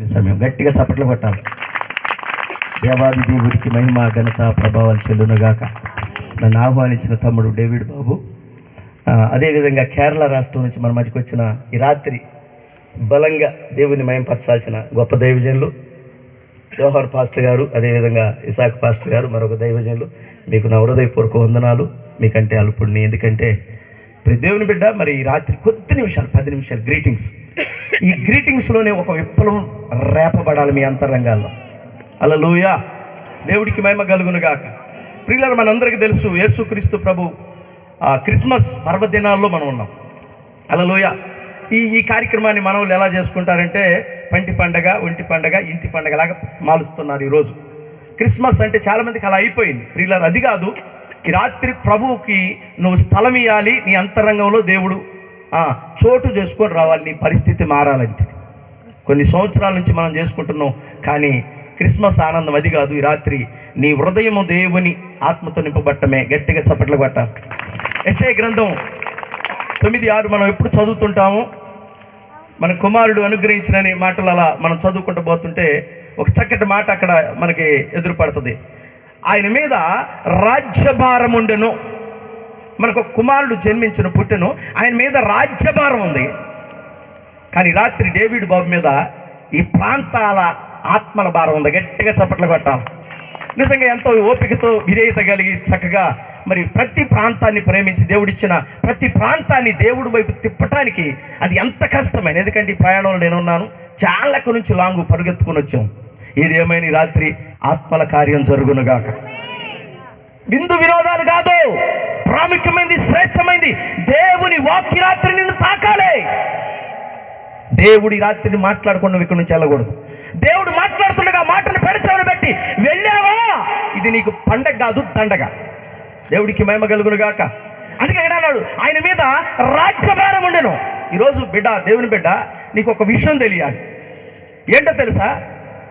ఈ సమయం. గట్టిగా చప్పట్లు కొట్టాలి. దేవాది దేవుడికి మహిమ ఘనత ప్రభావాలు చెల్లునుగాక. నన్ను ఆహ్వానించిన తమ్ముడు డేవిడ్ బాబు. అదేవిధంగా కేరళ రాష్ట్రం నుంచి మన మధ్యకి వచ్చిన ఈ రాత్రి బలంగా దేవుని మయంపరచాల్సిన గొప్ప దైవజనులు జోహర్ పాస్టర్ గారు అదేవిధంగా ఇసాక్ పాస్టర్ గారు మరొక దైవజనులు. మీకు నా హృదయపూర్వక వందనాలు. మీకంటే అల్పుడిని. ఎందుకంటే దేవుని బిడ్డ మరి ఈ రాత్రి కొద్ది నిమిషాలు పది నిమిషాలు గ్రీటింగ్స్ ఈ గ్రీటింగ్స్లోనే ఒక విప్లవం రేపబడాలి మీ అంతరంగాల్లో. అలా దేవుడికి మహిమ కలుగును గాక ప్రియులారు మనందరికీ తెలుసు యేసుక్రీస్తు ప్రభు ఆ, క్రిస్మస్ పర్వదినాల్లో మనం ఉన్నాం. అలా లూయ ఈ ఈ కార్యక్రమాన్ని మనవులు ఎలా చేసుకుంటారంటే పంటి పండగ ఒంటి పండగ ఇంటి పండగలాగా మారుస్తున్నారు మాలుస్తున్నారు ఈరోజు. క్రిస్మస్ అంటే చాలామందికి అలా అయిపోయింది. ప్రియులారు అది కాదు. రాత్రి ప్రభువుకి నువ్వు స్థలం ఇవ్వాలి నీ అంతరంగంలో దేవుడు చోటు చేసుకొని రావాలి నీ పరిస్థితి మారాలంటే. కొన్ని సంవత్సరాల నుంచి మనం చేసుకుంటున్నాం కానీ క్రిస్మస్ ఆనందం అది కాదు. ఈ రాత్రి నీ హృదయము దేవుని ఆత్మతో నింపబట్టమే. గట్టిగా చప్పట్లు కొట్ట. ఎస్ఐ గ్రంథం తొమ్మిది ఆరు మనం ఎప్పుడు చదువుతుంటాము? మన కుమారుడు అనుగ్రహించినని మాటలు అలా మనం చదువుకుంటూ పోతుంటే ఒక చక్కటి మాట అక్కడ మనకి ఎదురుపడుతుంది. ఆయన మీద రాజ్యభారం ఉండెను. మనకు కుమారుడు జన్మించిన పుట్టెను ఆయన మీద రాజ్యభారం ఉంది. కానీ రాత్రి డేవిడ్ బాబు మీద ఈ ప్రాంతాల ఆత్మల భారం ఉంది. గట్టిగా చప్పట్లు కొట్టాలి నిజంగా ఎంతో ఓపికతో విధేయత కలిగి చక్కగా మరి ప్రతి ప్రాంతాన్ని ప్రేమించి దేవుడిచ్చిన ప్రతి ప్రాంతాన్ని దేవుడి వైపు తిప్పటానికి అది ఎంత కష్టమైన. ఎందుకంటే ఈ ప్రయాణంలో నేనున్నాను. చాలక నుంచి లాంగు పరుగెత్తుకుని వచ్చాం. ఏదేమైనా రాత్రి ఆత్మల కార్యం జరుగునుగాక. బిందు వినోదాలు కాదు ప్రాముఖ్యమైనది శ్రేష్టమైనది దేవుని వాక్య రాత్రి నిన్ను తాకాలే. దేవుడి రాత్రిని మాట్లాడకుండా ఇక్కడి నుంచి వెళ్ళకూడదు. దేవుడు మాట్లాడుతుండగా మాటను పెడచవని బట్టి వెళ్ళావా? ఇది నీకు పండగ కాదు దండగ. దేవుడికి మహిమ కలుగును గాక అందుకే ఇక్కడ అన్నాడు ఆయన మీద రాజ్యభారం ఉండెను. ఈరోజు బిడ్డ దేవుని బిడ్డ నీకు ఒక విషయం తెలియాలి. ఏంటో తెలుసా?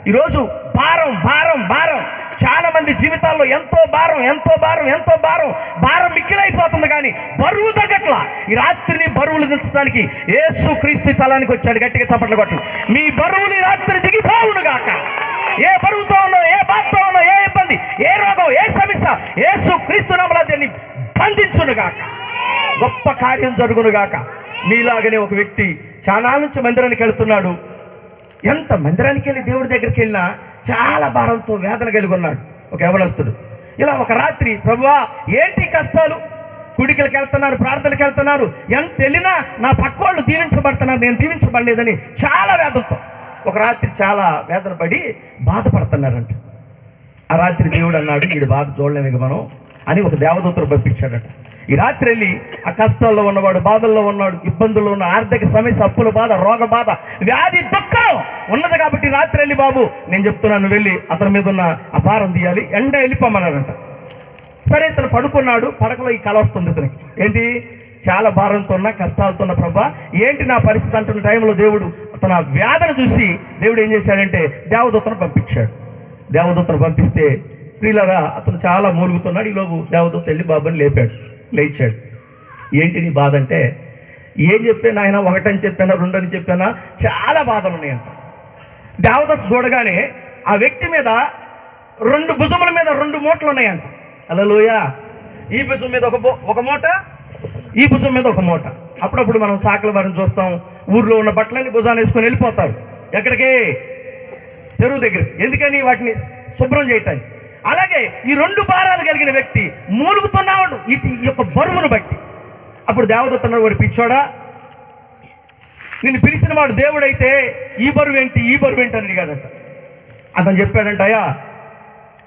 ఈరోజు భారం భారం భారం. చాలా మంది జీవితాల్లో ఎంతో భారం ఎంతో భారం ఎంతో భారం. భారం మిక్కిలైపోతుంది కానీ బరువు తగ్గట్ల ఈ రాత్రిని బరువులు దించడానికి ఏసు క్రీస్తు తలానికి వచ్చాడు. గట్టిగా చప్పట్లు కొట్టు. మీ బరువులు ఈ రాత్రి దిగిపోవును గాక. ఏ బరువుతో ఉన్నో ఏ బాధతో ఉన్నో ఏ ఇబ్బంది ఏ రోగం ఏ సమస్య ఏసు క్రీస్తు నామలా దీన్ని బంధించును గాక. గొప్ప కార్యం జరుగును గాక. మీలాగనే ఒక వ్యక్తి చాలా నుంచి మందిరానికి వెళ్తున్నాడు. ఎంత మందిరానికి వెళ్ళి దేవుడి దగ్గరికి వెళ్ళినా చాలా భారంతో వేదన కలిగి ఉన్నాడు ఒక యవనస్తుడు. ఇలా ఒక రాత్రి ప్రభువా ఏంటి కష్టాలు? కుడికలకు వెళ్తున్నారు ప్రార్థనకి వెళ్తున్నారు. ఎంత వెళ్ళినా నా పక్క వాళ్ళు దీవించబడుతున్నారు నేను దీవించబడలేదని చాలా వేదనతో ఒక రాత్రి చాలా వేదన పడి బాధపడుతున్నారంట ఆ రాత్రి దేవుడు అన్నాడు వీడి బాధ చూడలేము ఇక మనం అని ఒక దేవదూతను పంపించాడట. ఈ రాత్రి వెళ్ళి ఆ కష్టాల్లో ఉన్నవాడు బాధల్లో ఉన్నాడు ఇబ్బందుల్లో ఉన్న ఆర్థిక సమస్య అప్పుల బాధ రోగ బాధ వ్యాధి దుఃఖం ఉన్నది కాబట్టి రాత్రి వెళ్ళి బాబు నేను చెప్తున్నాను వెళ్ళి అతని మీద ఉన్న ఆ భారం తీయాలి ఎండ వెళ్ళిపోమన్నాడంట. సరే ఇతను పడుకున్నాడు పడకలో ఈ కళ వస్తుంది ఇతనికి. ఏంటి? చాలా భారంతో ఉన్న కష్టాలతో ఉన్న ప్రభా ఏంటి నా పరిస్థితి అంటున్న టైంలో దేవుడు తన వ్యాధను చూసి దేవుడు ఏం చేశాడంటే దేవదూతను పంపించాడు. దేవదూతను పంపిస్తే ప్రియులరా అతను చాలా మూలుగుతున్నాడు ఈలోపు దేవదూత వెళ్ళి బాబుని లేపాడు. లేచాడు. ఏంటి నీ బాధ అంటే ఏం చెప్పాను ఆయన ఒకటని చెప్పానా రెండని చెప్పానా చాలా బాధలు ఉన్నాయంట. దేవదత్త చూడగానే ఆ వ్యక్తి మీద రెండు భుజముల మీద రెండు మూటలు ఉన్నాయంట. అలలోయ ఈ భుజం మీద ఒక ఒక మూట ఈ భుజం మీద ఒక మూట. అప్పుడప్పుడు మనం సాకల వారిని చూస్తాం. ఊర్లో ఉన్న బట్టలన్నీ భుజాన్ని వేసుకొని వెళ్ళిపోతారు. ఎక్కడికి? చెరువు దగ్గర ఎందుకని వాటిని శుభ్రం చేయటానికి? అలాగే ఈ రెండు భారాలు కలిగిన వ్యక్తి మూలుగుతున్నాడు ఈ ఈ యొక్క బరువును బట్టి. అప్పుడు దేవదత్తున్నారు వాడు పిచ్చోడా నిన్ను పిలిచిన వాడు దేవుడైతే ఈ బరువు ఏంటి ఈ బరువు ఏంటి అని అడిగాడట. అతను చెప్పాడంట అయ్యా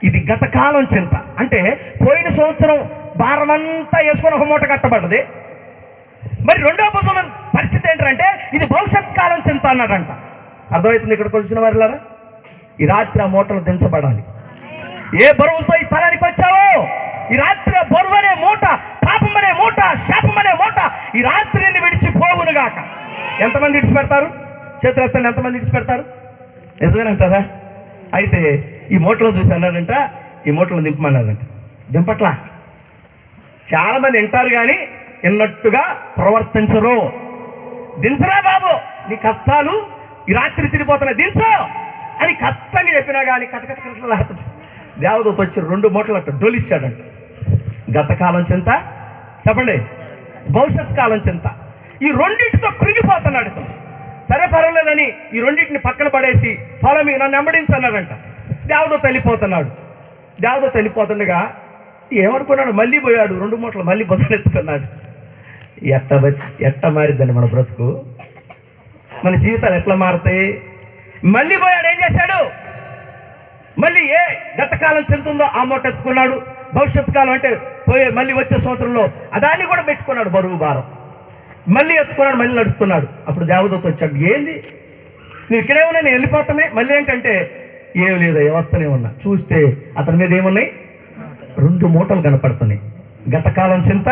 ఇది గత కాలం చింత. అంటే పోయిన సంవత్సరం భారమంతా అంతా వేసుకొని ఒక మూట కట్టబడ్డది. మరి రెండో భుజం పరిస్థితి ఏంటంటే ఇది భవిష్యత్ కాలం చింత అన్నాడంట. అర్థమవుతుంది ఇక్కడికి వచ్చిన వారిలారా? ఈ రాత్రి ఆ మూటలు దించబడాలి. ఏ బరువులతో ఈ స్థలానికి వచ్చావో? ఈ రాత్రి బరువు అనే మూట పాపం అనే మూట శాపం అనే మూట ఈ రాత్రిని విడిచి గాక. ఎంతమంది విడిచిపెడతారు? చేతులు ఎత్తండి ఎంతమంది విడిచిపెడతారు? నిజమేనంటారా? అయితే ఈ మూటలో చూసి అన్నాడంట ఈ మూటలో దింపమన్నాడంట. దింపట్లా? చాలామంది వింటారు కానీ విన్నట్టుగా ప్రవర్తించరు. దించరా బాబు నీ కష్టాలు ఈ రాత్రి తిరిగిపోతున్నా దించో అని కష్టంగా చెప్పినా కానీ కటకట కటకలాడుతుంది దేవదూత వచ్చి రెండు మూటలు అట్ట డొలిచ్చాడంట. గత కాలం చింత చెప్పండి భవిష్యత్ కాలం చింత. ఈ రెండింటితో కృంగిపోతున్నాడు ఇతను. సరే పర్వాలేదని ఈ రెండింటిని పక్కన పడేసి పొలం మీద నన్ను వెంబడించన్నాడంట దేవదూత వెళ్ళిపోతున్నాడు. దేవదూత వెళ్ళిపోతుండగా ఏమనుకున్నాడు? మళ్ళీ పోయాడు. రెండు మూటలు మళ్ళీ బస్సులు ఎత్తుకున్నాడు. ఎట్ట ఎట్ట మారిద్దండి మన బ్రతుకు? మన జీవితాలు ఎట్లా మారుతాయి? మళ్ళీ పోయాడు ఏం చేశాడు? మళ్ళీ ఏ గత కాలం చెందుతుందో ఆ మూట ఎత్తుకున్నాడు. భవిష్యత్ కాలం అంటే పోయే మళ్ళీ వచ్చే సంవత్సరంలో అదాన్ని కూడా పెట్టుకున్నాడు బరువు భారం. మళ్ళీ ఎత్తుకున్నాడు మళ్ళీ నడుస్తున్నాడు. అప్పుడు దేవదూత వచ్చాడు ఏంది? నువ్వు ఇక్కడే ఉన్నా నేను వెళ్ళిపోతానే? మళ్ళీ ఏంటంటే ఏం లేదు వస్తూనే ఉన్నా. చూస్తే అతని మీద ఏమున్నాయి? రెండు మూటలు కనపడుతున్నాయి. గత కాలం చింత?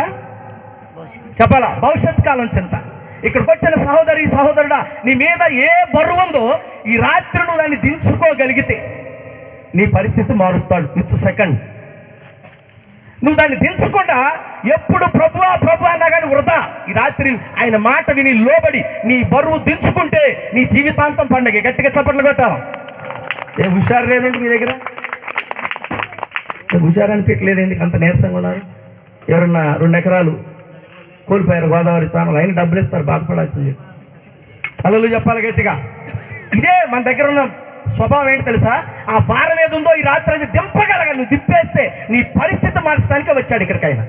చెప్పాలా? భవిష్యత్ కాలం చింత. ఇక్కడికి వచ్చిన సహోదరి సహోదరుడా నీ మీద ఏ బరువు ఉందో ఈ రాత్రి నువ్వు దాన్ని దించుకోగలిగితే నీ పరిస్థితి మారుస్తాడు. విత్ సెకండ్ నువ్వు దాన్ని తెలుసుకుండా ఎప్పుడు ప్రభువా ప్రభు అన్నా కానీ వృధా. ఈ రాత్రి ఆయన మాట విని లోబడి నీ బరువు దించుకుంటే నీ జీవితాంతం పండగ. గట్టిగా చప్పట్లు కొట్టాలి ఏ హుషారు లేదండి మీ దగ్గర? హుషారు అనిపించలేదండి అంత నీరసంగా ఉన్నారు? ఎవరన్నా రెండు ఎకరాలు కోల్పోయారు గోదావరి స్థానంలో. అయినా డబ్బులు ఇస్తారు బాధపడాల్సింది. అలలు చెప్పాలి గట్టిగా. ఇదే మన దగ్గర ఉన్న స్వభావం ఏంటి తెలుసా? ఆ భారం ఏది ఉందో ఈ రాత్రి అది దింపగలగా నువ్వు దింపేస్తే నీ పరిస్థితి మార్చడానికి వచ్చాడు ఇక్కడికైనా.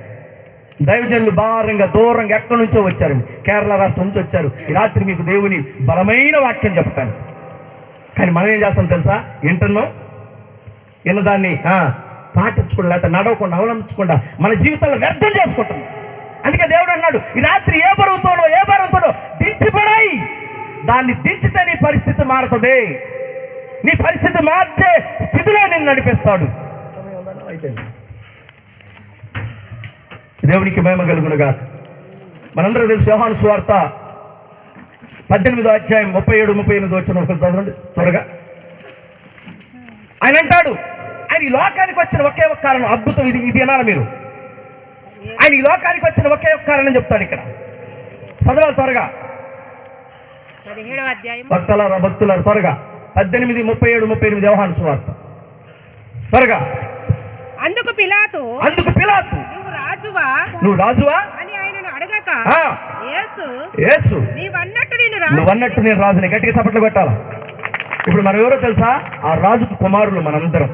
దైవజనులు భారంగా దూరంగా ఎక్కడి నుంచో వచ్చారండి కేరళ రాష్ట్రం నుంచి వచ్చారు. ఈ రాత్రి మీకు దేవుని బలమైన వాక్యం చెప్తాను. కానీ మనం ఏం చేస్తాం తెలుసా? వింటున్నాం? విన్నదాన్ని ఆ, పాటించకుండా లేకపోతే నడవకుండా అవలంబించకుండా మన జీవితంలో వ్యర్థం చేసుకుంటున్నాం. అందుకే దేవుడు అన్నాడు ఈ రాత్రి ఏ బరువుతోనో ఏ బరువుతోనో దించిపడాయి. దాన్ని దించితే నీ పరిస్థితి మారుతుంది. నీ పరిస్థితి మార్చే స్థితిలో నేను నడిపిస్తాడు. దేవునికి మహిమ కలుగునుగా. మనందరూ తెలుసు యోహాను స్వార్త పద్దెనిమిదో అధ్యాయం ముప్పై ఏడు ముప్పై ఎనిమిది వచ్చిన ఒకరు చదవండి త్వరగా. ఆయన అంటాడు ఆయన ఈ లోకానికి వచ్చిన ఒకే ఒక కారణం అద్భుతం ఇది ఇది అనాలి మీరు. ఆయన ఈ లోకానికి వచ్చిన ఒకే ఒక కారణం చెప్తాడు ఇక్కడ. చదవాలి త్వరగా. భక్తులారా భక్తులారా త్వరగా. పద్దెనిమిది ముప్పై ఏడు ముప్పై ఎనిమిది వ్యవహాన సువార్త. త్వరగా. అందుకు పిలాతు. అందుకు పిలాతు. నువ్వు రాజువా? నువ్వు రాజువా? అని ఆయనను అడగక యేసు యేసు. నీవన్నట్టు నేను రాజు అన్నట్టు నేను రాజుని. గట్టిగా చప్పట్లు పెట్టాలా ఇప్పుడు మనం ఎవరో తెలుసా? ఆ రాజుకు కుమారులు మనందరం.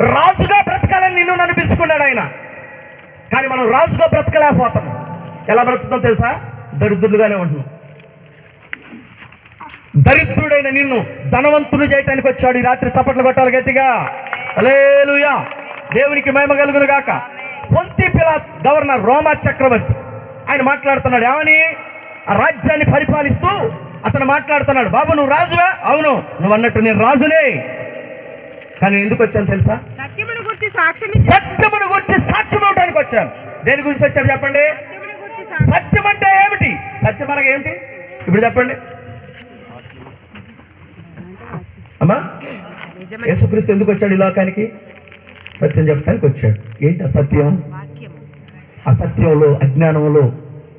రాజుగా బ్రతకాలని నిన్ను నన్ను పిలుచుకున్నాడు ఆయన. కానీ మనం రాజుగా బ్రతకలేకపోతాం. ఎలా బ్రతుకుతాం తెలుసా? దరిద్రులుగానే ఉంటున్నాం. దరిద్రుడైన నిన్ను ధనవంతుడు చేయటానికి వచ్చాడు. ఈ రాత్రి చప్పట్లు కొట్టాలి గట్టిగా. అలేలుయా దేవునికి మహిమ కలుగును గాక. పొంతి పిలా గవర్నర్ రోమా చక్రవర్తి ఆయన మాట్లాడుతున్నాడు. ఏమని? ఆ రాజ్యాన్ని పరిపాలిస్తూ అతను మాట్లాడుతున్నాడు. బాబు నువ్వు రాజువా? అవును. నువ్వు అన్నట్టు నేను రాజునే. కానీ ఎందుకు వచ్చాను తెలుసా? సత్యమును గురించి సాక్ష్యం ఇవ్వడానికి వచ్చాను. దేని గురించి వచ్చాడు చెప్పండి? సత్యం అంటే ఏమిటి? సత్యం అనగా ఏమిటి? ఇప్పుడు చెప్పండి. అమ్మా? యేసుక్రీస్తు ఎందుకు వచ్చాడు ఈ లోకానికి? సత్యం చెప్పడానికి వచ్చాడు. ఏంటి ఆ సత్యం వాక్యము. అసత్యంలో అజ్ఞానంలో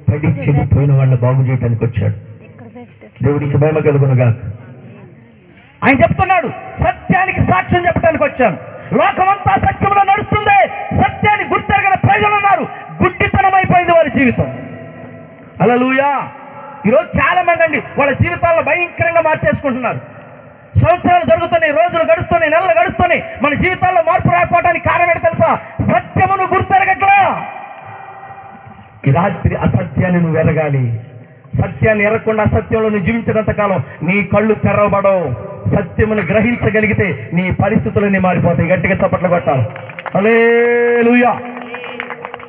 పడి చెడిపోయిన వాళ్ళని బాగు చేయడానికి వచ్చాడు. దేవుడికి మహిమ కలుగునుగా ఆయన చెప్తున్నాడు సత్యానికి సాక్ష్యం చెప్పడానికి వచ్చాను. లోకమంతా సత్యంలో నడుస్తుంది. సత్యాన్ని గుర్తెరగని ప్రజలు ఉన్నారు. గుడ్డితనం అయిపోయింది వారి జీవితం. అలలుయా ఈరోజు చాలా మంది అండి వాళ్ళ జీవితాలను భయంకరంగా మార్చేసుకుంటున్నారు. సంవత్సరాలు జరుగుతున్నాయి రోజులు గడుస్తున్నాయి నెలలు గడుస్తున్నాయి. మన జీవితాల్లో మార్పు రాకపోవడానికి కారణం ఏంటో తెలుసా? సత్యమును గుర్తెరగట్లా. ఈ రాత్రి అసత్యాన్ని నువ్వు ఎరగాలి. సత్యాన్ని ఎరగకుండా అసత్యంలో నువ్వు జీవించినంత కాలం నీ కళ్ళు తెరవబడవు. సత్యమును గ్రహించగలిగితే నీ పరిస్థితులన్నీ మారిపోతాయి. గట్టిగా చప్పట్లు కొట్టాలి. హల్లెలూయా.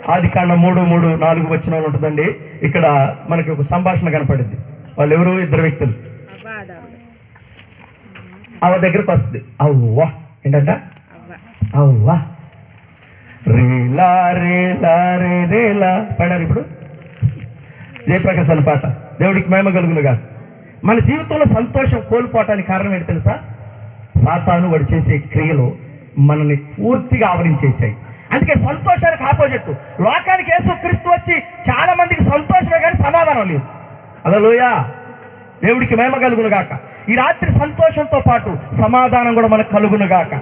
ఆది కాండ మూడు మూడు నాలుగు వచ్చిన ఉంటుందండి. ఇక్కడ మనకి ఒక సంభాషణ కనపడింది. వాళ్ళు ఎవరు? ఇద్దరు వ్యక్తులు. అవ్వాదాముడు దగ్గరకు వస్తుంది. అవ్వా. ఏంటంట? అవ్వా. రేలా రేలా రే రేలా. పడారు ఇప్పుడు? జయప్రకాశ్ అన్న పాట. దేవుడికి మేమ కలుగునుగా. మన జీవితంలో సంతోషం కోల్పోవటానికి కారణం ఏంటి తెలుసా? సాతాను వాడు చేసే క్రియలు మనల్ని పూర్తిగా ఆవరించేసాయి అందుకే సంతోషానికి ఆపోజిట్. లోకానికి యేసు క్రీస్తు వచ్చి చాలా మందికి సంతోషమే కానీ సమాధానం లేదు. అలా దేవుడికి మేమ కలుగును గాక ఈ రాత్రి సంతోషంతో పాటు సమాధానం కూడా మనకు కలుగును గాక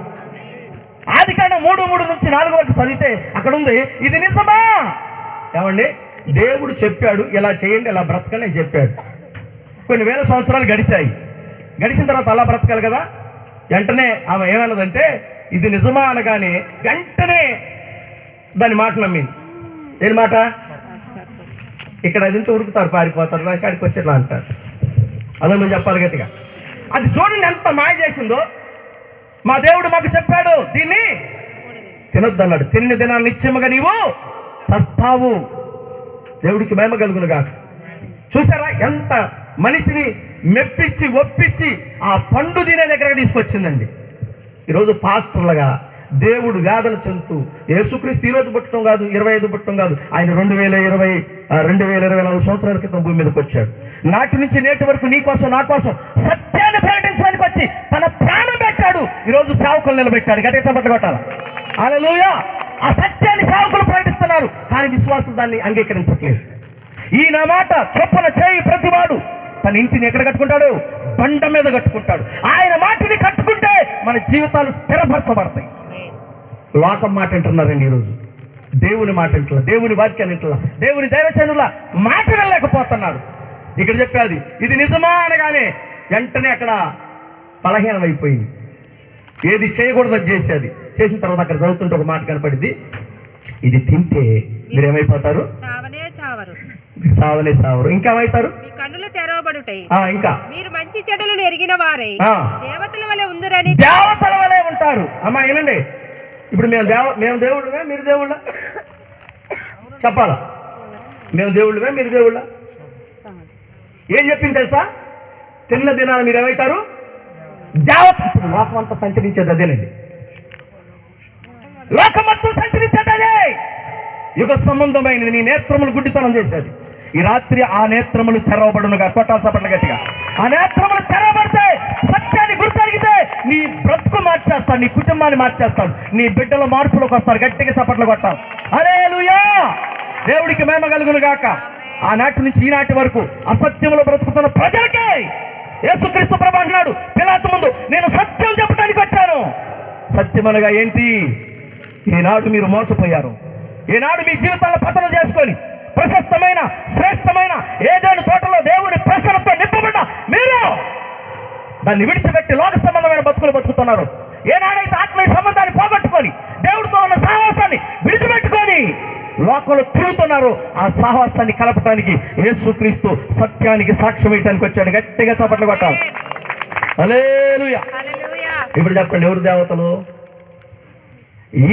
ఆది కాండ మూడు మూడు నుంచి నాలుగు వరకు చదివితే అక్కడ ఉంది ఇది నిజమా? ఏమండి? దేవుడు చెప్పాడు ఇలా చేయండి ఇలా బ్రతకని అని చెప్పాడు. కొన్ని వేల సంవత్సరాలు గడిచాయి. గడిచిన తర్వాత అలా బ్రతకాలి కదా? వెంటనే ఆమె ఏమన్నదంటే ఇది నిజమా? అనగానే వెంటనే దాని మాట నమ్మింది. ఏం మాట? ఇక్కడ అది ఉరుకుతారు పారిపోతారు దాని కాడికి వచ్చేట్లా అంటారు. అదే నువ్వు చెప్పాలి గట్టిగా. అది చూడండి ఎంత మాయ చేసిందో. మా దేవుడు మాకు చెప్పాడు దీన్ని తినొద్దు అన్నాడు తిన్న దినాన్ని నిత్యముగా నీవు చస్తావు. దేవుడికి మేమ కలుగును కాక చూసారా ఎంత మనిషిని మెప్పించి ఒప్పించి ఆ పండు తినే దగ్గర తీసుకొచ్చిందండి. ఈరోజు పాస్టర్లుగా దేవుడు వేదన చెందుతూ యేసుక్రీస్తు ఈరోజు పుట్టడం కాదు ఇరవై ఐదు పుట్టడం కాదు ఆయన రెండు వేల ఇరవై రెండు వేల ఇరవై నాలుగు సంవత్సరాల క్రితం భూమి మీదకి వచ్చాడు. నాటి నుంచి నేటి వరకు నీ కోసం నా కోసం సత్యాన్ని ప్రకటించడానికి వచ్చి తన ప్రాణం పెట్టాడు. ఈరోజు సేవకులు నిలబెట్టాడు. గట్టిగా చప్పట్లు కొట్టాలి? అలలుయా ఆ సత్యాన్ని సేవకులు ప్రకటిస్తున్నారు. కానీ విశ్వాసులు దాన్ని అంగీకరించట్లేదు. ఈ నా మాట చొప్పున చేయి ప్రతివాడు. తన ఇంటిని ఎక్కడ కట్టుకుంటాడు? బండ మీద కట్టుకుంటాడు. ఆయన మాటిని కట్టుకుంటే మన జీవితాలు స్థిరపరచబడతాయి. లోకం మాట వింటున్నారండి ఈరోజు. దేవుని మాట వింటున్నా దేవుని వాక్యాన్ని వింటున్నా దేవుని దైవచనుల మాట వినలేకపోతున్నారు ఇక్కడ చెప్పేది ఇది నిజమా అనగానే వెంటనే అక్కడ బలహీనం అయిపోయింది ఏది చేయకూడదు అది చేసేది. చేసిన తర్వాత అక్కడ చదువుతుంటే ఒక మాట కనపడింది ఇది తింటే మీరు ఏమైపోతారు చావనే చావరు. ఇంకా ఏమవుతారు కన్నులు తెరవబడుతాయి ఆ, ఇంకా. మీరు మంచి చెడులను ఎరిగిన వారై దేవతల వలె ఉందరని దేవతల వలె ఉంటారు. అమ్మా వినండి. ఇప్పుడు మేము దేవ మేము దేవుళ్ళమే మీరు దేవుళ్ళ? చెప్పాలా? మేము దేవుళ్ళమే మీరు దేవుళ్ళ? ఏం చెప్పింది తెలుసా? తిన్న దినాలు మీరు ఏమవుతారు దేవత ఇప్పుడు లోకం సంచరించేది అదేనండి. లోకమంతా సంచరించేది అదే. యుగ సంబంధమైనది నీ నేత్రములు గుడ్డితనం చేసేది. ఈ రాత్రి ఆ నేత్రములు తెరవబడునుగా కొట్టాల్సిన గట్టిగా. ఆ నేత్రములు తెరవ సత్యాన్ని నీ బ్రతుకు మార్చేస్తాడు నీ కుటుంబాన్ని మార్చేస్తాడు నీ బిడ్డల మార్పులోకి వస్తారు గట్టిగా చప్పట్లు కొట్టాలి అరే దేవుడికి మేమ కలుగును గాక. ఆనాటి నుంచి ఈనాటి వరకు అసత్యంలో బ్రతుకుతున్న ప్రజలకే యేసుక్రీస్తు ప్రభు అంటున్నాడు. పిలాత ముందు నేను సత్యం చెప్పడానికి వచ్చాను. సత్యమనగా ఏంటి? ఈనాడు మీరు మోసపోయారు. ఈనాడు మీ జీవితాల్లో పతనం చేసుకొని ప్రశస్తమైన శ్రేష్టమైన ఏదైనా తోటలో దేవుని ప్రసన్నతో నింపబడ్డ మీరు! దాన్ని విడిచిపెట్టి లోక సంబంధమైన బతుకులు బతుకుతున్నారు. ఏనాడైతే ఆత్మీయ సంబంధాన్ని పోగొట్టుకొని దేవుడితో ఉన్న సహవాసాన్ని విడిచిపెట్టుకొని లోకంలో తిరుగుతున్నారు ఆ సహవాసాన్ని కలపటానికి యేసుక్రీస్తు సత్యానికి సాక్ష్యం ఇవ్వడానికి వచ్చాడు. గట్టిగా చప్పట్లు కొట్టాలి. ఇప్పుడు చెప్పండి ఎవరు దేవతలు?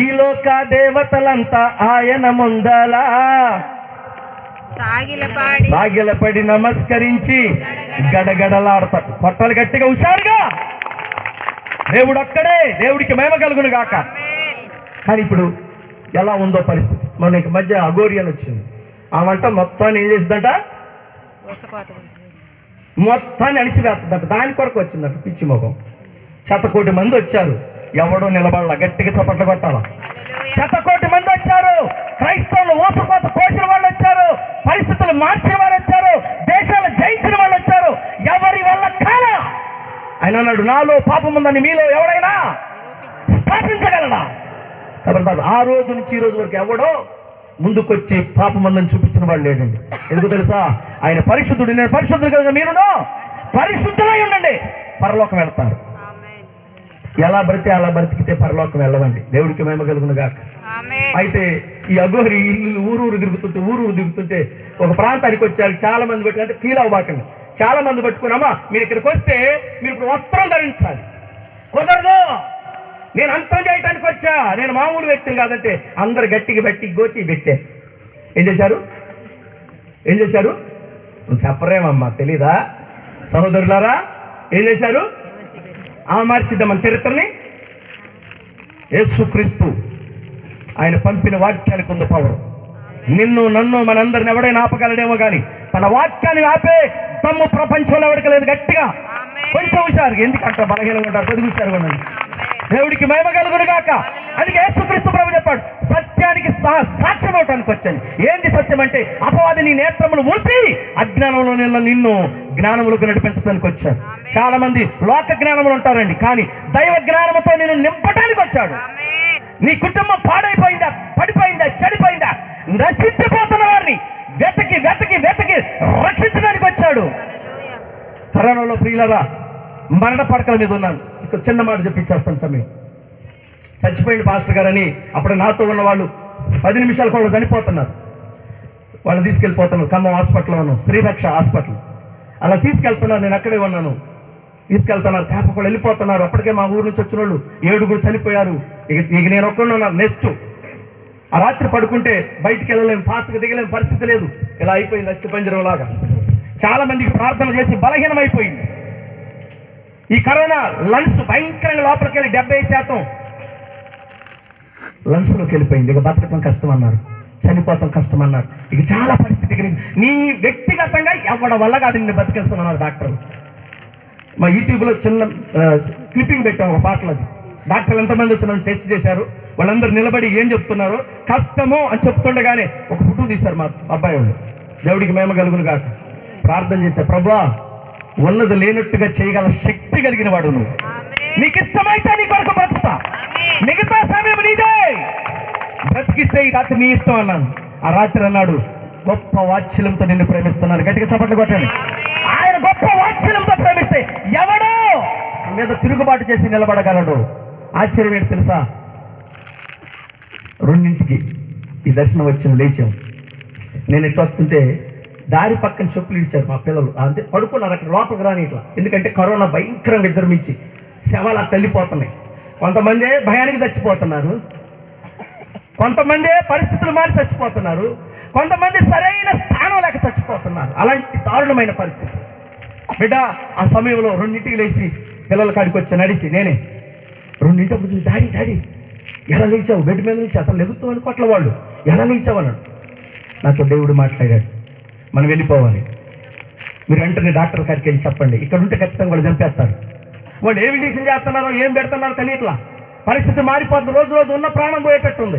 ఈ లోక దేవతలంతా ఆయన ముందలా. సాగిలపాడి నమస్కరించి గడగడలాడతారు. కొట్టాలి గట్టిగా హుషారుగా. దేవుడు ఒక్కడే దేవుడికి మేమ కలుగును గాక. కానీ ఇప్పుడు ఎలా ఉందో పరిస్థితి. మనకి మధ్య అగోరి అని వచ్చింది. ఆ వంట మొత్తాన్ని ఏం చేసిందంట? మొత్తాన్ని అణిచివేస్తుందంట. దాని కొరకు వచ్చిందంట పిచ్చి ముఖం శతకోటి మంది వచ్చారు. ఎవడో నిలబడాల గట్టిగా చప్పట్లు కొట్టాలా? శతకోటి మంది వచ్చారు క్రైస్తవులు ఊసకోత కోసిన వాళ్ళు వచ్చారు పరిస్థితులు మార్చిన వారు వచ్చారు దేశాలు జయించిన వాళ్ళు వచ్చారు ఎవరి వల్ల కాల? ఆయన అన్నాడు నాలో పాపం ఉందని మీలో ఎవడైనా స్థాపించగలడా? కాబట్టి ఆ రోజు నుంచి ఈ రోజు వరకు ఎవడో ముందుకొచ్చి పాపం ఉందని చూపించిన వాడు లేడండి. ఎందుకు తెలుసా? ఆయన పరిశుద్ధుడు నేను పరిశుద్ధుడు కదా మీరును పరిశుద్ధులై ఉండండి. పరలోకం వెళ్తారు. ఎలా బ్రతితే అలా బ్రతికితే పరలోకం వెళ్ళవండి. దేవుడికి మేము కలుగును గాక. అయితే ఈ అఘోరి ఇల్లు ఊరు ఊరు తిరుగుతుంటే ఊరు ఊరు తిరుగుతుంటే ఒక ప్రాంతానికి వచ్చారు. చాలా మంది పెట్టుకుని అంటే ఫీల్ అవ్వబాకండి చాలా మంది పట్టుకున్నామా మీరు ఇక్కడికి వస్తే మీరు ఇప్పుడు వస్త్రం ధరించాలి. కుదరదు. నేను అంతం చేయటానికి వచ్చా. నేను మామూలు వ్యక్తిని కాదంటే అందరు గట్టిగా బట్టి గోచి పెట్టే. ఏం చేశారు? ఏం చేశారు? చెప్పరేమమ్మా తెలీదా? సహోదరులారా ఏం చేశారు? ఆ మార్చిద్దాం మన చరిత్రని యేసుక్రీస్తు ఆయన పంపిన వాక్యానికి ఉంది పవర్ నిన్ను నన్ను మనందరిని ఎవడైనా ఆపగలడేమో కానీ తన వాక్యాన్ని ఆపే తమ్ము ప్రపంచంలో ఎవరికి లేదు గట్టిగా. కొంచెం హుషారు ఎందుకంటే బలహీనంగా ఉంటారు. కొద్ది దేవుడికి మహిమ కలుగును గాక. అందుకే యేసుక్రీస్తు ప్రభు చెప్పాడు సత్యానికి సాక్ష్యం అవటానికి వచ్చాను. ఏంది సత్యం అంటే అపవాది నీ నేత్రములు మూసి అజ్ఞానంలో నిన్న నిన్ను జ్ఞానములకు నడిపించడానికి వచ్చాడు. చాలా మంది లోక జ్ఞానములు ఉంటారండి కానీ దైవ జ్ఞానముతో నేను నింపడానికి వచ్చాడు. నీ కుటుంబం పాడైపోయిందా పడిపోయిందా చెడిపోయిందా? నశించిపోతున్న వారిని వెతకి వెతకి వెతకి రక్షించడానికి వచ్చాడు. కరోనాలో ప్రియులరా మరణ పడకల మీద ఉన్నాను. ఇక్కడ చిన్న మాట చెప్పించేస్తాను సమయం చచ్చిపోయింది పాస్టర్ గారని అప్పుడు నాతో ఉన్న వాళ్ళు పది నిమిషాలు కూడా చనిపోతున్నారు. వాళ్ళు తీసుకెళ్ళిపోతున్నారు ఖమ్మం హాస్పిటల్లో ఉన్నాను శ్రీరక్ష హాస్పిటల్. అలా తీసుకెళ్తున్నారు నేను అక్కడే ఉన్నాను. తీసుకెళ్తున్నారు తేపకుండా వెళ్ళిపోతున్నారు. అప్పటికే మా ఊరు నుంచి వచ్చిన వాళ్ళు ఏడుగురు చనిపోయారు. ఇక ఇక నేను ఒక్కడున్నాను నెక్స్ట్ ఆ రాత్రి పడుకుంటే బయటికి వెళ్ళలేము పాస్కి దిగలేము పరిస్థితి లేదు. ఇలా అయిపోయింది అస్థి పంజరం లాగా. చాలా మందికి ప్రార్థన చేసి బలహీనమైపోయింది. ఈ కరోనా లంగ్స్ భయంకరంగా లోపలికి వెళ్ళి డెబ్బై శాతం లంగ్స్లోకి వెళ్ళిపోయింది. ఇక బతకడం కష్టం అన్నారు చనిపోతాం కష్టం అన్నారు ఇక చాలా పరిస్థితి నీ- వ్యక్తిగతంగా ఎవడ వల్ల కాదు నిన్ను బతికేస్తామన్నారు డాక్టర్లు మా యూట్యూబ్లో చిన్న క్లిప్పింగ్ పెట్టాం ఒక పాటలు అది. డాక్టర్లు ఎంతమంది వచ్చిన టెస్ట్ చేశారు. వాళ్ళందరూ నిలబడి ఏం చెప్తున్నారు కష్టము అని చెప్తుండగానే ఒక ఫోటో తీశారు మా అబ్బాయి వాళ్ళు. దేవుడికి మేము కలుగును కాక ప్రార్థన చేశారు ప్రభా ఉన్నది లేనట్టుగా చేయగల శక్తి కలిగిన వాడు నువ్వు. నీకు ఇష్టమైతే నీ కొరకు బ్రతుకుతా. మిగతా సమయం నీదే. బ్రతికిస్తే ఈ రాత్రి నీ ఇష్టం అన్నాను ఆ రాత్రి అన్నాడు గొప్ప వాత్సల్యంతో నిన్ను ప్రేమిస్తున్నాను. గట్టిగా చప్పట్లు కొట్టండి. ఆయన గొప్ప వాత్సల్యంతో ప్రేమిస్తే ఎవడో మీద తిరుగుబాటు చేసి నిలబడగలడు. ఆశ్చర్యం ఏంటి తెలుసా? రెండింటికి ఈ దర్శనం వచ్చింది లేచాం. నేను ఎట్లా వస్తుంటే దారి పక్కన చెప్పులు ఇచ్చారు మా పిల్లలు. అంతే పడుకున్నారు అక్కడ లోపలికి రాని ఇట్లా ఎందుకంటే కరోనా భయంకరంగా విజృంభించి శవాలు అలా వెళ్ళిపోతున్నాయి కొంతమంది భయానికి చచ్చిపోతున్నారు. కొంతమంది పరిస్థితులు మారి చచ్చిపోతున్నారు. కొంతమంది సరైన స్థానం లేక చచ్చిపోతున్నారు. అలాంటి దారుణమైన పరిస్థితి. బిడ్డ ఆ సమయంలో రెండింటికి లేచి పిల్లల కాడికి వచ్చి నడిచి నేనే రెండింటప్పుడు చూసి డాడీ డాడీ ఎలా లేచావు? బెడ్ మీద నుంచి అసలు లెగుతావు అనుకోట్ల వాళ్ళు. ఎలా లేచావు? అన్నాడు. నాతో దేవుడు మాట్లాడాడు. మనం వెళ్ళిపోవాలి. మీరు వెంటనే డాక్టర్ గారికి వెళ్ళి చెప్పండి. ఇక్కడ ఉంటే ఖచ్చితంగా వాళ్ళు చంపేస్తారు. వాళ్ళు ఏం ఇంజక్షన్ చేస్తున్నారో ఏం పెడుతున్నారో తెలియట్లా. పరిస్థితి మారిపోతుంది. రోజు రోజు ఉన్న ప్రాణం పోయేటట్టుంది.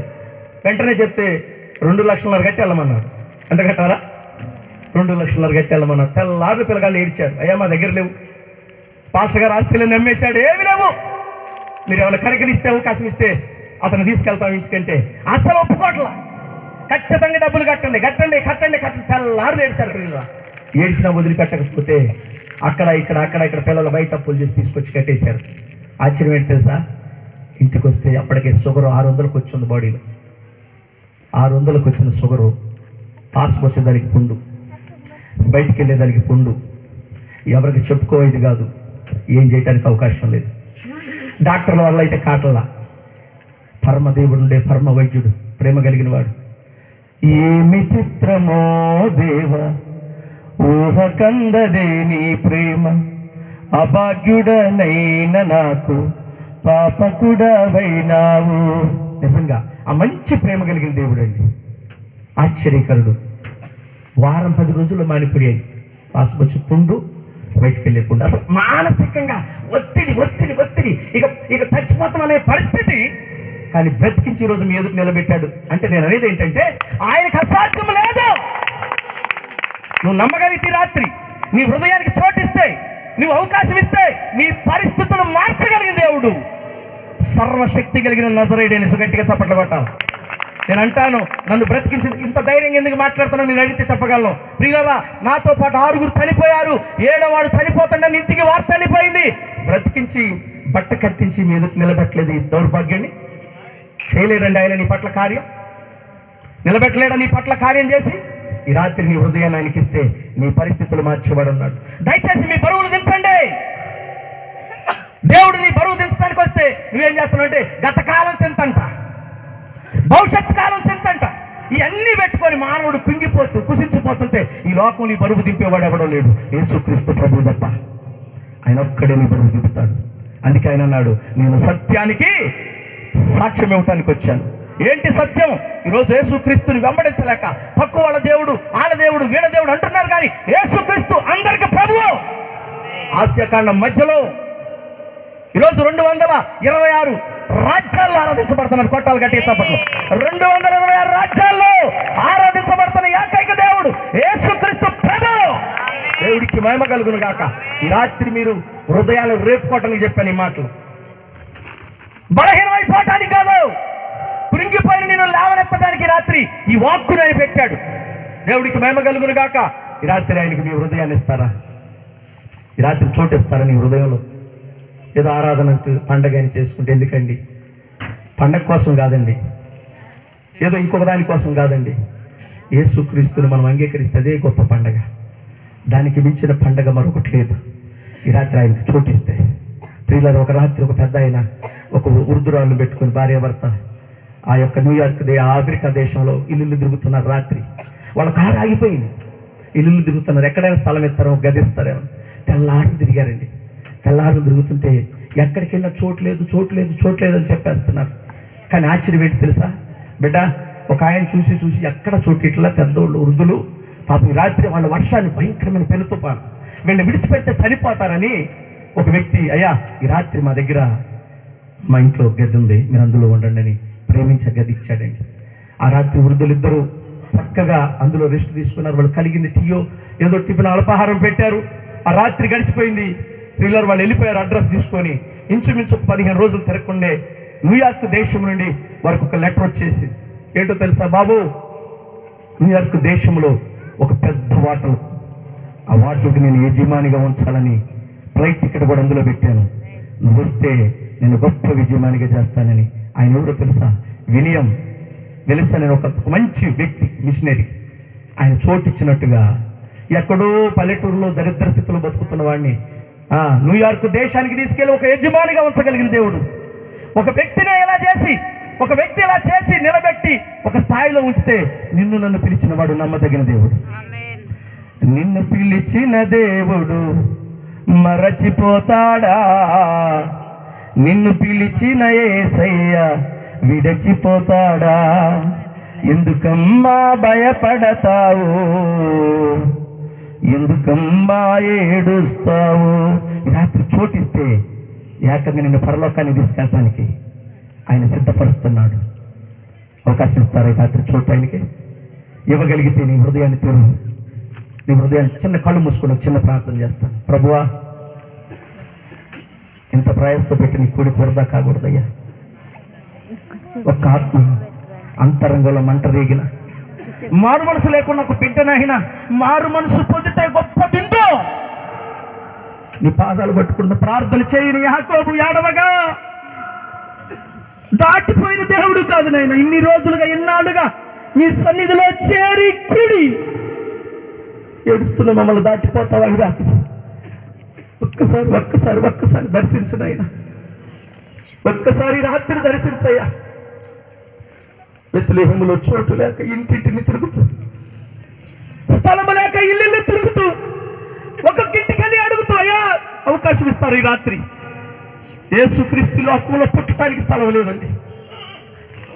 వెంటనే చెప్తే రెండు లక్షలన్నర కట్టి వెళ్ళమన్నారు. ఎంత కట్టాలా? రెండు లక్షలన్నర కట్టి వెళ్ళమన్నారు. తెల్లారు పిల్లగాళ్ళు ఏడ్చారు. అయ్యా మా దగ్గర లేవు. పాస్టర్ గారు ఆస్తిని నమ్మేశాడు. ఏమి లేవు. మీరు ఏమైనా కరికరిస్తే అవకాశం ఇస్తే అతను తీసుకెళ్తాం ఇంచుకంటే అసలు ఒప్పుకోట్లా. ఖచ్చితంగా డబ్బులు కట్టండి. కట్టండి కట్టండి కట్టండి. తెల్లారు ఏడ్చారు పిల్లలు. ఏడ్చినా వదిలిపెట్టకపోతే అక్కడ ఇక్కడ అక్కడ ఇక్కడ పిల్లలు బయట అప్పులు చేసి తీసుకొచ్చి కట్టేశారు. ఆశ్చర్యం ఏంటి తెలుసా? ఇంటికి వస్తే అప్పటికే షుగర్ ఆరు వందలకు వచ్చింది బాడీలో. ఆరు వందలకు వచ్చిన షుగరు పాస్ వచ్చేదానికి పుండు. బయటికి వెళ్ళేదానికి పుండు. ఎవరికి చెప్పుకోవేది కాదు. ఏం చేయడానికి అవకాశం లేదు. డాక్టర్ల వల్ల అయితే కాటల్లా. పరమదేవుడు ఉండే పరమ వైద్యుడు ప్రేమ కలిగిన వాడు ఏమి చిత్రమో దేవా? ఊహ కందదే నీ ప్రేమ. అభాగ్యుడనైన నాకు పాపకుడవైనావు. నిజంగా ఆ మంచి ప్రేమ కలిగిన దేవుడు అండి. ఆశ్చర్యకరుడు. వారం పది రోజులు మానిపోయాయి పాసుకొచ్చి పుండు బయటికి వెళ్ళకుండా అసలు మానసికంగా ఒత్తిడి ఒత్తిడి ఒత్తిడి. ఇక ఇక చచ్చిపోతాం అనే పరిస్థితి. కానీ బ్రతికించి ఈ రోజు మీ ఎదురు నిలబెట్టాడు. అంటే నేను అనేది ఏంటంటే ఆయనకు అసాధ్యం లేదు. నువ్వు నమ్మగలిగితే రాత్రి నీ హృదయానికి చోటిస్తే నువ్వు అవకాశం ఇస్తే నీ పరిస్థితులు మార్చగలిగిన దేవుడు. సర్వశక్తి కలిగిన నజరేడని సుగట్టిగా చప్పట్లు కొట్టాలి నేను అంటాను నన్ను బ్రతికించి ఇంత ధైర్యం ఎందుకు మాట్లాడుతున్నాను నేను అడిగితే చెప్పగలను. ప్రియులరా నాతో పాటు ఆరుగురు చనిపోయారు ఏడవాడు చనిపోతుండని ఇంటికి వార్త వెళ్ళిపోయింది. బ్రతికించి బట్ట కట్టించి మీ ఎదుటి నిలబెట్టలేదు దౌర్భాగ్యాన్ని చేయలేడండి ఆయన నీ పట్ల కార్యం. నిలబెట్టలేడా నీ పట్ల కార్యం చేసి? ఈ రాత్రి నీ హృదయాన్ని ఆయనకి ఇస్తే నీ పరిస్థితులు మార్చేవాడు అన్నాడు దయచేసి మీ బరువులు దించండి. దేవుడు నీ బరువు దించడానికి వస్తే నువ్వేం చేస్తున్నావు అంటే గత కాలం చింతంట భవిష్యత్ కాలం చింతంట. ఇవన్నీ పెట్టుకొని మానవుడు కుంగిపోతూ కుసించిపోతుంటే ఈ లోకం నీ బరువు దింపేవాడు ఎవడో లేడు. యేసుక్రీస్తు ప్రభు తప్ప. ఆయన ఒక్కడే నీ బరువు దింపుతాడు. అందుకే ఆయన అన్నాడు నేను సత్యానికి సాక్ష్యం ఇవ్వటానికి వచ్చాను. ఏంటి సత్యం? ఈరోజు యేసుక్రీస్తుని వెంబడించలేక తక్కువ వాళ్ళ దేవుడు ఆడ దేవుడు వీళ్ళ దేవుడు అంటున్నారు కానీ యేసుక్రీస్తు అందరికి ప్రభువు. ఆస్యకాండం మధ్యలో ఈరోజు రెండు వందల ఇరవై ఆరు రాజ్యాల్లో ఆరాధించబడుతున్నారు కొట్టాలు గట్టి చప్పట్లు. రెండు వందల ఇరవై ఆరు రాజ్యాల్లో ఆరాధించబడుతున్న ఏకైక దేవుడు యేసుక్రీస్తు ప్రభు. దేవుడికి మహిమ కలుగును గాక. ఈ రాత్రి మీరు హృదయాలు రేపుకోవటానికి చెప్పాను ఈ మాటలు. బలహీనమైపోవటానికి కాదు. కృంగిపోయిన నేను లేవనెత్తడానికి రాత్రి ఈ వాక్కును ఆయన పెట్టాడు. దేవుడికి మేమ కలుగును గాక. ఈ రాత్రి ఆయనకి మీ హృదయాన్ని ఇస్తారా? ఈ రాత్రి చోటిస్తారా నీ హృదయంలో? ఏదో ఆరాధన పండగ అని చేసుకుంటే ఎందుకండి? పండగ కోసం కాదండి. ఏదో ఇంకొక దాని కోసం కాదండి. యేసుక్రీస్తుని మనం అంగీకరిస్తే అదే గొప్ప పండగ. దానికి మించిన పండగ మరొకటి లేదు. ఈ రాత్రి ఆయనకు చోటిస్తే. ప్రియులారు ఒక రాత్రి ఒక పెద్ద ఆయన ఒక ఉర్దురాళ్ళు పెట్టుకుని భార్య భర్త ఆ యొక్క న్యూయార్క్ దే ఆఫ్రికా దేశంలో ఇల్లు తిరుగుతున్నారు రాత్రి. వాళ్ళ కారు ఆగిపోయింది. ఇల్లు తిరుగుతున్నారు. ఎక్కడైనా స్థలం ఇస్తారో గదిస్తారేమో తెల్లారు తిరిగారండి. తెల్లారు తిరుగుతుంటే ఎక్కడికి వెళ్ళినా చోటు లేదు చోటు లేదు చోటు లేదు అని చెప్పేస్తున్నారు. కానీ ఆశ్చర్యం ఏంటి తెలుసా? బిడ్డ ఒక ఆయన చూసి చూసి ఎక్కడ చోటు ఇట్లా పెద్దోళ్ళు వృద్ధులు పాపం రాత్రి వాళ్ళ వర్షాన్ని భయంకరమైన పెనుతుపాను వీళ్ళని విడిచిపెడితే చనిపోతారని ఒక వ్యక్తి అయ్యా ఈ రాత్రి మా దగ్గర మా ఇంట్లో గది ఉంది మీరు అందులో ఉండండి అని ప్రేమించే గది ఇచ్చాడండి ఆ రాత్రి వృద్ధులిద్దరూ చక్కగా అందులో రెస్ట్ తీసుకున్నారు. వాళ్ళు కలిగింది టీయో ఏదో టిఫిన్ అల్పాహారం పెట్టారు. ఆ రాత్రి గడిచిపోయింది. థ్రిల్లర్ వాళ్ళు వెళ్ళిపోయారు అడ్రస్ తీసుకొని. ఇంచుమించు పదిహేను రోజులు తిరగకుండే న్యూయార్క్ దేశం నుండి వారికి ఒక లెటర్ వచ్చేసి ఏంటో తెలుసా బాబు? న్యూయార్క్ దేశంలో ఒక పెద్ద వాటలు ఆ వాటలకు నేను యజమానిగా ఉంచాలని ఫ్లైట్ టికెట్ కూడా అందులో పెట్టాను. నువ్వు వస్తే నేను గొప్ప విజయమానిగా చేస్తానని. ఆయన ఎవరో తెలుసా? విలియం వెలిసా నేను ఒక మంచి వ్యక్తి మిషనరీ ఆయన చోటు ఇచ్చినట్టుగా ఎక్కడో పల్లెటూరులో దరిద్ర స్థితిలో బతుకుతున్న వాడిని ఆ, న్యూయార్క్ దేశానికి తీసుకెళ్ళి ఒక యజమానిగా ఉంచగలిగిన దేవుడు. ఒక వ్యక్తిని ఎలా చేసి ఒక వ్యక్తి ఇలా చేసి నిలబెట్టి ఒక స్థాయిలో ఉంచితే నిన్ను నన్ను పిలిచిన వాడు నమ్మదగిన దేవుడు. నిన్ను పిలిచిన దేవుడు మరచిపోతాడా? నిన్ను పిలిచిన ఏసయ్య విడచిపోతాడా? ఎందుకమ్మా భయపడతావు? ఎందుకమ్మా ఏడుస్తావు? రాత్రి చోటిస్తే ఏకంగా నిన్ను పరలోకాన్ని తీసుకెళ్ళటానికి ఆయన సిద్ధపరుస్తున్నాడు. అవకాశం ఇస్తారు రాత్రి చోటు ఆయనకి. ఇవ్వగలిగితే నీ హృదయాన్ని తెరు. నీ హృదయాన్ని చిన్న కళ్ళు మూసుకుని చిన్న ప్రార్థన చేస్తాను. ప్రభువా ఇంత ప్రయాసతో పెట్టి నీ కూడి కూడదా కాకూడదయ్యా. ఒక ఆత్మ అంతరంగంలో మంట రేగిన. మారు మనసు లేకుండా ఒక బిడ్డనైనా మారు మనసు పొందితే గొప్ప బిందు. నీ పాదాలు పట్టుకున్న ప్రార్థన చేయని యాకోబు ఏడవగా. దాటిపోయిన దేవుడు కాదు నాయన ఇన్ని రోజులుగా ఇన్నాళ్ళుగా మీ సన్నిధిలో చేరి కుడి. ఏడుస్తున్న మమ్మల్ని దాటిపోతావా ఈ రాత్రి? ఒక్కసారి ఒక్కసారి ఒక్కసారి దర్శించిన ఆయన ఒక్కసారి రాత్రి దర్శించయ్యా. వెతులేహములో చోటు లేక ఇంటింటిని తిరుగుతూ స్థలము లేక ఇల్లు తిరుగుతూ ఒక్కొక్క ఇంటికి వెళ్ళి అడుగుతూ అయ్యా అవకాశం ఇస్తారు ఈ రాత్రి. యేసుక్రీస్తు లోకంలో పుట్టడానికి స్థలం లేదండి.